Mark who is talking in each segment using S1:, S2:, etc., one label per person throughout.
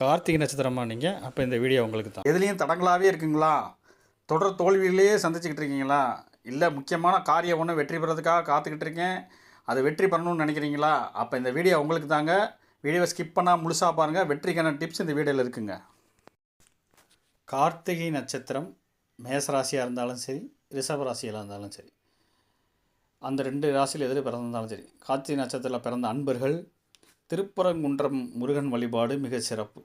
S1: கார்த்திகை நட்சத்திரமா நீங்கள் அப்போ இந்த வீடியோ உங்களுக்கு தான்.
S2: எதுலேயும் தடங்களாகவே இருக்குங்களா? தொடர் தோல்வியிலேயே சந்திச்சுக்கிட்டு இருக்கீங்களா? இல்லை முக்கியமான காரியம் ஒன்று வெற்றி பெறதுக்காக காத்துக்கிட்டு இருக்கேன். அது வெற்றி பண்ணணும்னு நினைக்கிறீங்களா? அப்போ இந்த வீடியோ உங்களுக்கு தாங்க. வீடியோவை ஸ்கிப் பண்ணால் முழுசாக பாருங்கள் வெற்றிக்கான டிப்ஸ் இந்த வீடியோவில் இருக்குங்க.
S1: கார்த்திகை நட்சத்திரம் மேசராசியாக இருந்தாலும் சரி ரிஷப ராசியாக இருந்தாலும் சரி அந்த ரெண்டு ராசியில் எதில் பிறந்திருந்தாலும் சரி கார்த்திகை நட்சத்திரத்தில் பிறந்த அன்பர்கள் திருப்பரங்குன்றம் முருகன் வழிபாடு மிக சிறப்பு.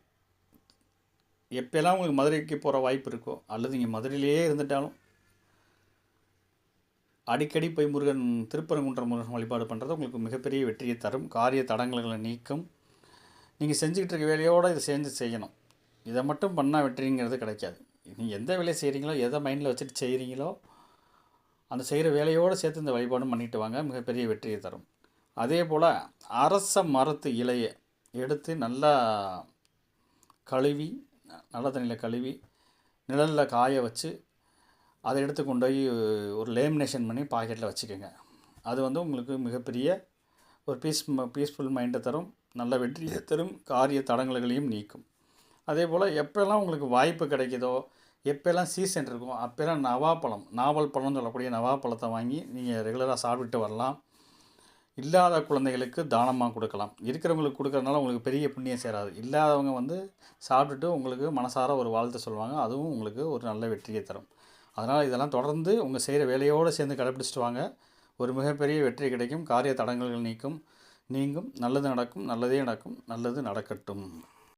S1: எப்போல்லாம் உங்களுக்கு மதுரைக்கு போகிற வாய்ப்பு இருக்கோ அல்லது இங்கே மதுரையிலேயே இருந்துட்டாலும் அடிக்கடி போய் முருகன் திருப்பரங்குன்ற முருகன் வழிபாடு பண்ணுறது உங்களுக்கு மிகப்பெரிய வெற்றியை தரும். காரிய தடங்கல்களை நீக்கும். நீங்கள் செஞ்சுக்கிட்டு இருக்க வேலையோடு இதை சேர்ந்து செய்யணும். இதை மட்டும் பண்ணால் வெற்றிங்கிறது கிடைக்காது. நீங்கள் எந்த வேலையை செய்கிறீங்களோ எதை மைண்டில் வச்சுட்டு செய்கிறீங்களோ அந்த செய்கிற வேலையோடு சேர்த்து இந்த வழிபாடும் பண்ணிட்டு வாங்க. மிகப்பெரிய வெற்றியை தரும். அதே போல் அரச மரத்து இலையை எடுத்து நல்லா கழுவி நல்ல தண்ணியில் கழுவி நிழலில் காய வச்சு அதை எடுத்து கொண்டு போய் ஒரு லேமினேஷன் பண்ணி பாக்கெட்டில் வச்சுக்கோங்க. அது வந்து உங்களுக்கு மிகப்பெரிய ஒரு பீஸ் பீஸ்ஃபுல் மைண்டை தரும் நல்ல வெற்றியை தரும் காரிய தடங்கல்களையும் நீக்கும். அதே போல் எப்போல்லாம் உங்களுக்கு வாய்ப்பு கிடைக்குதோ எப்போல்லாம் சீசன் இருக்கும் அப்போல்லாம் நவாப்பழம் நாவல் பழம்னு சொல்லக்கூடிய நவாப்பழத்தை வாங்கி நீங்கள் ரெகுலராக சாப்பிட்டு வரலாம். இல்லாத குழந்தைகளுக்கு தானமாக கொடுக்கலாம். இருக்கிறவங்களுக்கு கொடுக்குறதுனால உங்களுக்கு பெரிய புண்ணியம் சேராது. இல்லாதவங்க வந்து சாப்பிட்டுட்டு உங்களுக்கு மனசார ஒரு வாழ்த்து சொல்லுவாங்க. அதுவும் உங்களுக்கு ஒரு நல்ல வெற்றியை தரும். அதனால் இதெல்லாம் தொடர்ந்து உங்கள் செய்கிற வேலையோடு சேர்ந்து கடைப்பிடிச்சிட்டு வாங்க. ஒரு மிகப்பெரிய வெற்றி கிடைக்கும். காரிய தடங்கல்கள் நீக்கும். நீங்கும். நல்லது நடக்கும். நல்லதே நடக்கும். நல்லது நடக்கட்டும்.